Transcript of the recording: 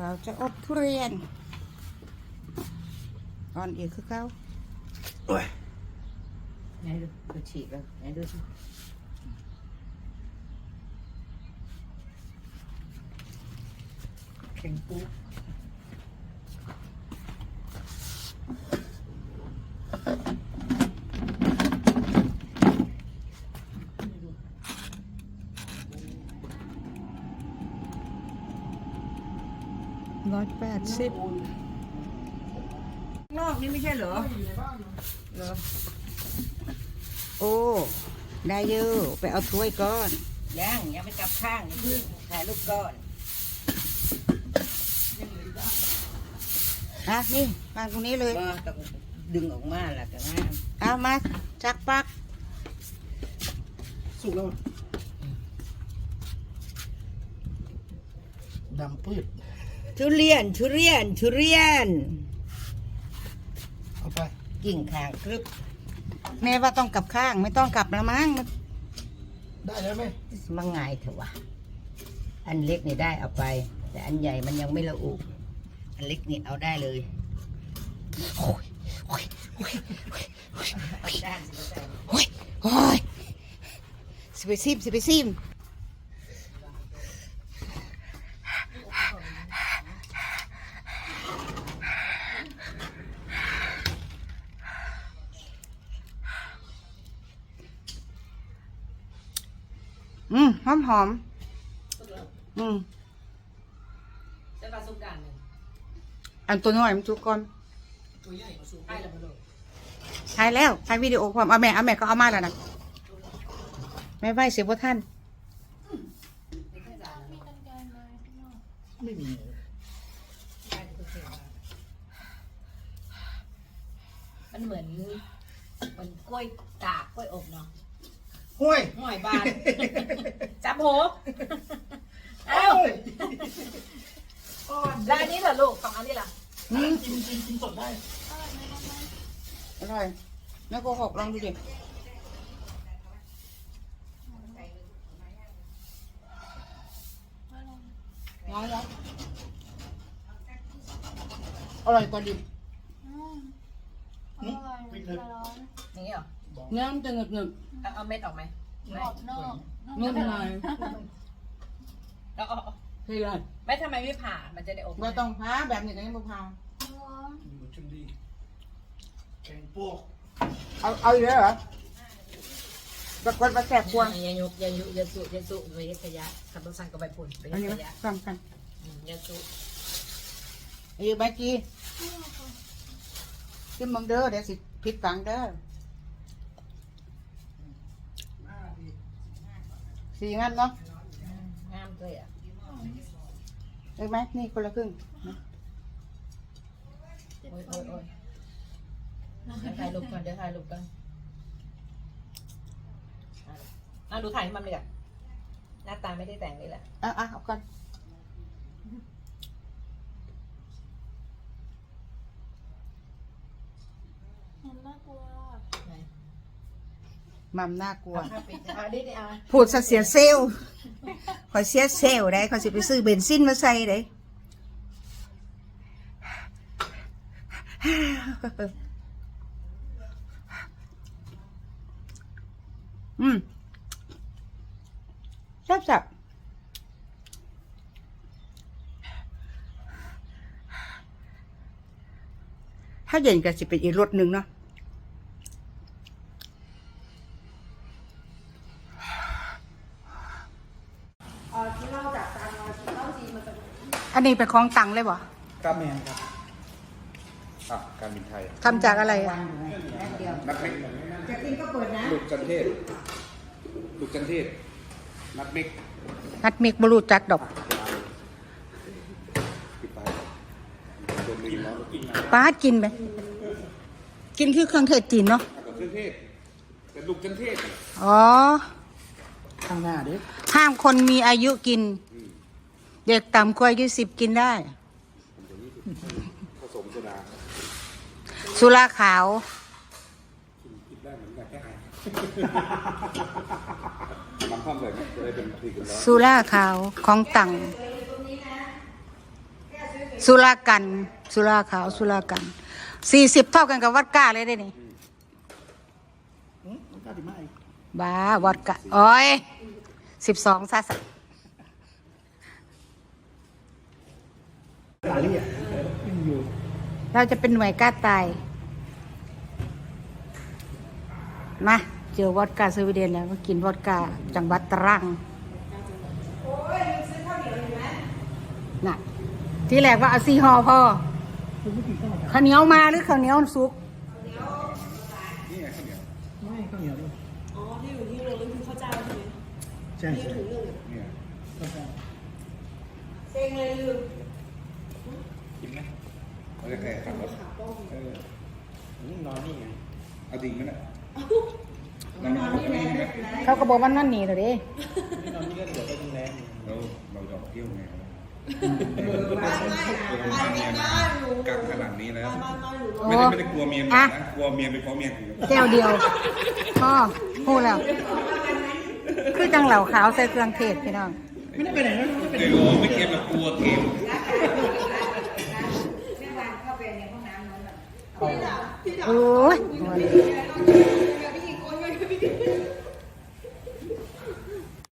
เราจะอบทุเรียน อ่อนอีกคือเก้าโอ้ยไหนดูดูฉีกแล้วไหนดูสิแข็งปุ๊บ ร้อยแปดสิบนอกนี่ไม่ใช่เหรอเหรอโอ้ ได้เยอะไปเอาถ้วยก้อนยังยังไม่กลับข้างอย่าเพิ่งถ่ายรูปก่อนอะนี่วางตรงนี้เลยก็ต้องดึงออกมาล่ะแต่ว่าเอามาจักปัก สุกแล้วดำปืด ทุเรียน ทุเรียน ทุเรียน เอาไปกิ่งขางกรึบแม่ว่าต้องกลับข้างไม่ต้องกลับแล้วมั้งได้แล้วไหมมังไงายเถอะวะอันเล็กนี่ได้เอาไป แต่อันใหญ่มันยังไม่ละอุอันเล็กนี่เอาได้เลยโอ้ยโอ้ยโอ้ยโอ้ยโอ้ยโอ้ยด้านสิด้านโอ้ยโอ้ยสิไปซิมสิไปซิม อืมหอมหอมอืมจะปลาสุกด่านหนึ่งอันตัวน้อยมันจุกก่อนตัวใหญ่มาสุกให้ละมาโลถ่ายแล้วถ่ายวิดีโอความเอาแม่เอาแม่ก็เอามาแล้วนะแม่ไหวเสียบ่ท่านไม่มีมันเหมือนเหมือนกล้วยตากกล้วยอบเนาะ ห้วยหอยบาน จับโหเอ้าเอ้ยแล้วอันนี้เหรอลูกสองอันนี้เหรออืมกินกินกินสดได้อร่อยแม่โกหกลองดูดิร้อนแล้วอร่อยกว่าดิบ นี่ปิดเลย อย่างนี้ เหรอเนื้อมันจะหนึบหนึบเอาเอาเม็ดออกไหมไม่ๆนุ่มหน่อยแล้วเอาเอาใช่เลยไม่ทำไมไม่ผ่า มันจะได้อบเราต้องพาแบบนี้ก็ยังไม่พาหมูชุนดีแกงพวกเอาเอาอีกแล้วเหรอปรากฏมาแสบกวงอย่ายุกอย่ายุกอย่าสุอย่าสุไปเฮ็ดขยะขับรถสั่งกับใบปุ่นไปอันเฮ็ดนี้ขไหมยะฟังกันอืมอย่าสุไอ้ใบกี้ขึ้นมังเด้อเดี๋ยวสิผิดฝังเด้อ หน้าดี สีงั้นเนาะงามเลยอะเอ้ยไหมนี่คนละครึ่งนะโอ้ยโอ้ยโอ้ยเดี๋ยวถ่ายรูปก่อนเดี๋ยวถ่ายรูปก่อนอะอะดูถ่ายให้มันเลยอะหน้าตาไม่ได้แต่งเลยแหละอะอะเอาก่อน ไหน มัมน่ากลัว เอาข้าวปิดเอาดิดิเอาพูดซะเสียเซลลคอยเสียเซลลได้คอยสิไปซื้อเบนซินมาใส่ได้อืมแซ่บสับถ้าเย็นก็สิเป็นอีกรสหนึ่งเนาะ อันนี้เป็นของตังเลยบ่กาแมนครับอะการบินไทยทำจากอะไรอะนักเม็กจะกินก็เปิดนะลูกจันเทศลูกจันเทศนักเม็กนัดเมกบรูจักดอกปิดไปโดนลืมแล้วกินมาป้ากินไหมกินคือเครื่องเทศจีนเนาะกับเครื่องเทศเป็นลูกจันเทศ อ๋อ ข้างหน้าดิห้ามคนมีอายุกิน เด็กต่ำกว่าอายุสิบกินได้ ผสมโซดาสุราขาว กินได้เหมือนกันแค่ไอมันข้ามเลยไหมจะได้เป็นทีกันแล้วสุราขาวของตังเสุรากัน สุราขาวสุรากันสี่สิบเท่ากันกับวัดก้าเลยได้นี่ บ้าวัดก้าโอ้ยสิบสองซะสะเราจะเป็นหน่วยกล้าตาย มา เจอวอดกาสวีเดนแล้วมากินวอดกาจังหวัดตรังน่ะ ที่แรกว่าเอาซีฮอพอข้าวเหนียวมาหรือข้าวเหนียวสุกนี่ไงข้าวเหนียวไม่ข้าวเหนียวดิ อ๋อที่อยู่ที่โรงนั่นคือข้าวเจ้าใช่ไหมใช่ใช่เนี่ยข้าวเจ้ากินไหมเอาจะแข่ขับรถเออนี่นอนนี่ไงเอาดิ่งมันอะนอนนี่ไหมเขาก็บอกว่านั่นหนีเลยดินี่นอนนี่ก็เดี๋ยวไปโรงแรมเราเราจะออกเที่ยวไงกักขนาดนี้แล้วไม่ได้ไม่ได้กลัวเมียนะกลัวเมียไปฟ้องเมียกูแก้วเดียวพ่อ พูดแล้ว คือจังเหล่าขาวใส่เครื่องเทศพี่น้อง ไม่ได้ไปไหนนะไม่ได้ไปไหน เดี๋ยวไม่เค็มแบบกลัวเค็ม